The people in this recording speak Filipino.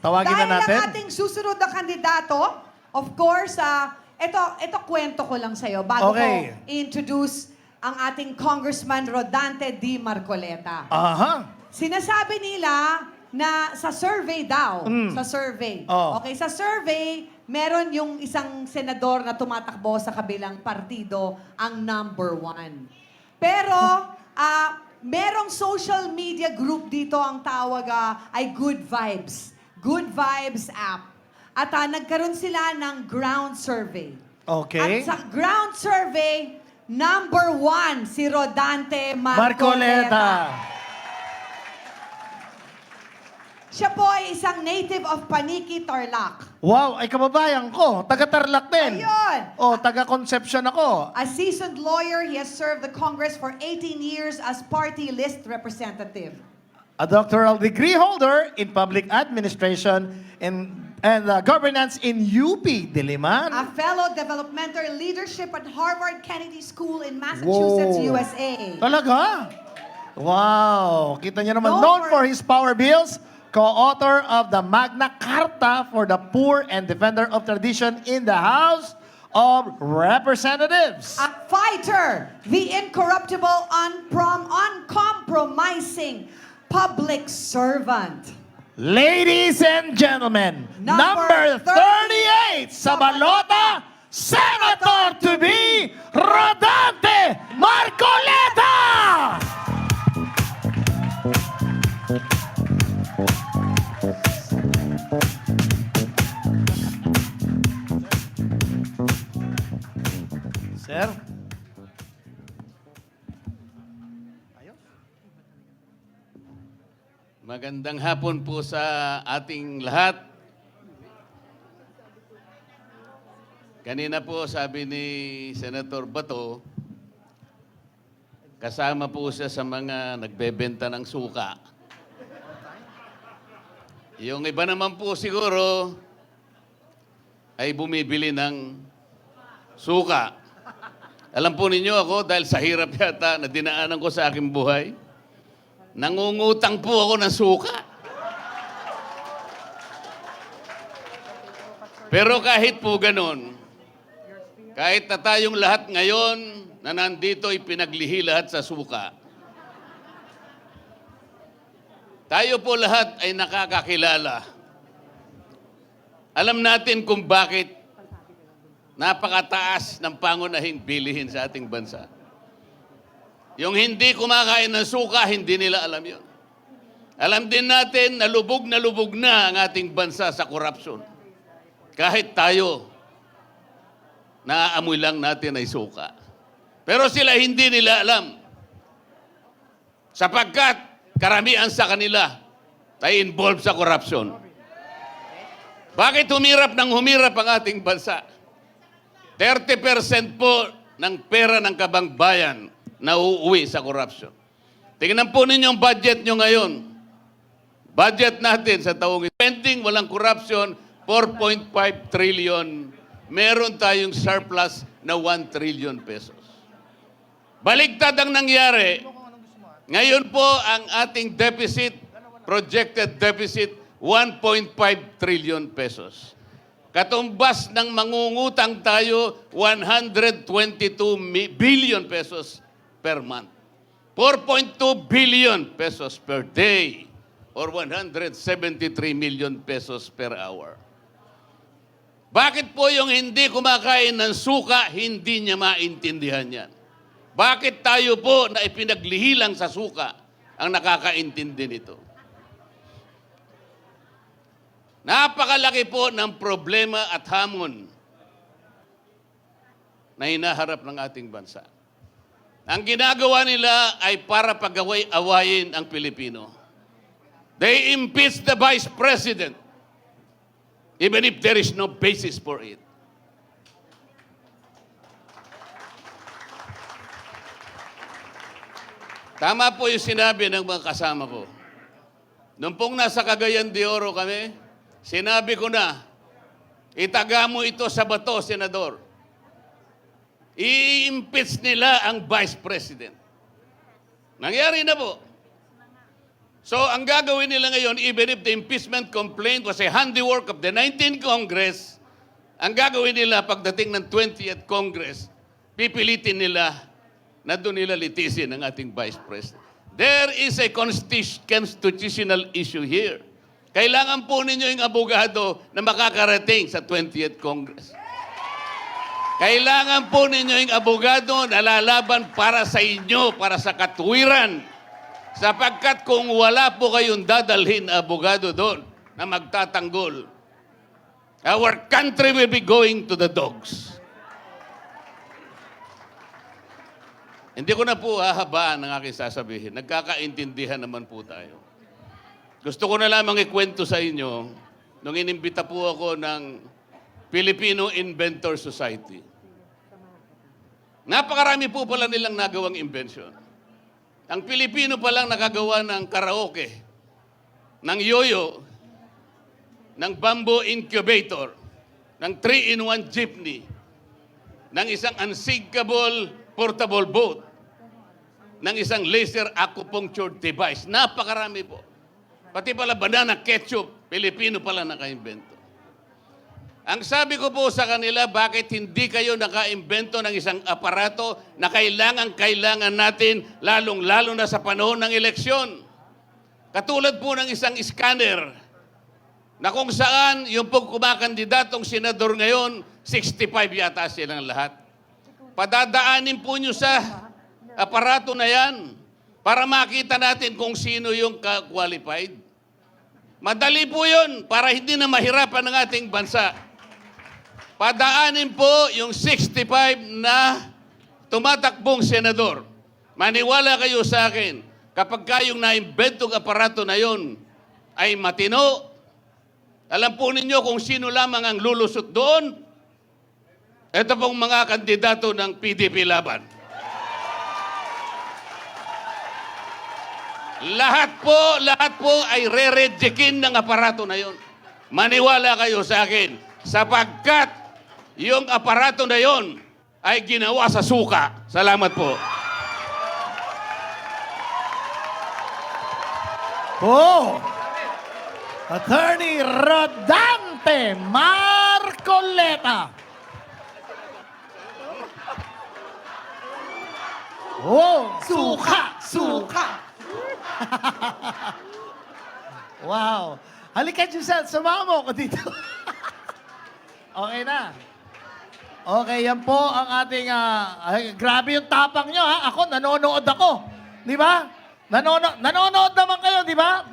Tawagin Dahil na natin. ang ating susunod na kandidato, of course, ah, ito, ito kwento ko lang sa'yo bago Okay. ko introduce ang ating Congressman Rodante D. Marcoleta. Aha. Sinasabi nila na sa survey daw, Mm. sa survey. Oh. Okay, sa survey, meron yung isang senador na tumatakbo sa kabilang partido ang number one. Pero, ah, merong social media group dito ang tawag ah, ay Good Vibes. Good Vibes app. At ah, nagkaroon sila ng ground survey. Okay. At sa ground survey, number one, si Rodante Marcoleta. Marcoleta. Siya po ay isang native of Paniki, Tarlac. Wow, ay kababayan ko. Taga-Tarlac din. Ayun! O, taga-Concepcion ako. A seasoned lawyer, he has served the Congress for 18 years as party list representative. A doctoral degree holder in public administration and, and uh, governance in UP Diliman. A fellow developmental leadership at Harvard Kennedy School in Massachusetts, Whoa. USA. Talaga? Wow! Kita niyo naman, Known known for- for his power bills, co-author of the Magna Carta for the Poor and defender of tradition in the House of Representatives. A fighter, the incorruptible, unprom, uncompromising public servant. Ladies and gentlemen, Number number 38 sa balota, Senator to be Rodante Magandang hapon po sa ating lahat. Kanina po sabi ni Senator Bato, kasama po siya sa mga nagbebenta ng suka. Yung iba naman po siguro ay bumibili ng suka. Alam po ninyo ako dahil sa hirap yata na dinaanan ko sa aking buhay, Nangungutang po ako ng suka. Pero kahit po ganun, kahit na tayong lahat ngayon na nandito ay pinaglihi lahat sa suka, tayo po lahat ay nakakakilala. Alam natin kung bakit napakataas ng pangunahing bilihin sa ating bansa. Yung hindi kumakain ng suka, hindi nila alam yun. Alam din natin na lubog na lubog na ang ating bansa sa korupsyon. Kahit tayo, naaamoy lang natin ay suka. Pero sila hindi nila alam. Sapagkat karamihan sa kanila ay involved sa korupsyon. Bakit humirap ng humirap ang ating bansa? 30% po ng pera ng kabangbayan na uuwi sa corruption. Tingnan po ninyo ang budget nyo ngayon. Budget natin sa taong. Spending, walang corruption, 4.5 trillion. Meron tayong surplus na 1 trillion pesos. Baligtad ang nangyari. Ngayon po ang ating deficit, projected deficit, 1.5 trillion pesos. Katumbas ng mangungutang tayo 122 mi- billion pesos per month. 4.2 billion pesos per day or 173 million pesos per hour. Bakit po yung hindi kumakain ng suka, hindi niya maintindihan yan? Bakit tayo po na ipinaglihilang sa suka ang nakakaintindi nito? Napakalaki po ng problema at hamon na hinaharap ng ating bansa. Ang ginagawa nila ay para pagaway-awayin ang Pilipino. They impeach the Vice President even if there is no basis for it. Tama po yung sinabi ng mga kasama ko. Nung pong nasa Cagayan de Oro kami, sinabi ko na, itaga mo ito sa bato, Senador. I-impeach nila ang Vice President. Nangyari na po. So ang gagawin nila ngayon, even if the impeachment complaint was a handiwork of the 19th Congress, ang gagawin nila pagdating ng 20th Congress, pipilitin nila na doon nila litisin ang ating Vice President. There is a constitu- constitutional issue here. Kailangan po ninyo yung abogado na makakarating sa 20th Congress. Kailangan po ninyo yung abogado na lalaban para sa inyo, para sa katwiran. Sapagkat kung wala po kayong dadalhin abogado doon na magtatanggol, our country will be going to the dogs. Hindi ko na po hahabaan ang aking sasabihin. Nagkakaintindihan naman po tayo. Gusto ko na lamang ikwento sa inyo nung inimbita po ako ng Filipino Inventor Society. Napakarami po pala nilang nagawang invention. Ang Pilipino pa lang nakagawa ng karaoke, ng yoyo, ng bamboo incubator, ng 3-in-1 jeepney, ng isang unsinkable portable boat, ng isang laser acupuncture device. Napakarami po. Pati pala banana ketchup, Pilipino pala naka-invento. Ang sabi ko po sa kanila, bakit hindi kayo naka-imbento ng isang aparato na kailangan-kailangan natin, lalong-lalo na sa panahon ng eleksyon? Katulad po ng isang scanner na kung saan yung pong kumakandidatong senador ngayon, 65 yata silang lahat. Padadaanin po nyo sa aparato na yan para makita natin kung sino yung qualified. Madali po yun para hindi na mahirapan ng ating bansa. Padaanin po yung 65 na tumatakbong senador. Maniwala kayo sa akin, kapag kayong naimbentong aparato na yon ay matino, alam po ninyo kung sino lamang ang lulusot doon? Ito pong mga kandidato ng PDP laban. Lahat po, lahat po ay re-rejectin ng aparato na yon. Maniwala kayo sa akin, sapagkat yung aparato na yon ay ginawa sa suka. Salamat po. Oh! Attorney Rodante Marcoleta. Oh, suka, suka. Wow. Halika, Giselle, sumama mo ako dito. okay na. Okay, yan po ang ating... ah, ay, grabe yung tapang nyo, ha? Ako, nanonood ako. Di ba? Nanonood, nanonood naman kayo, di ba?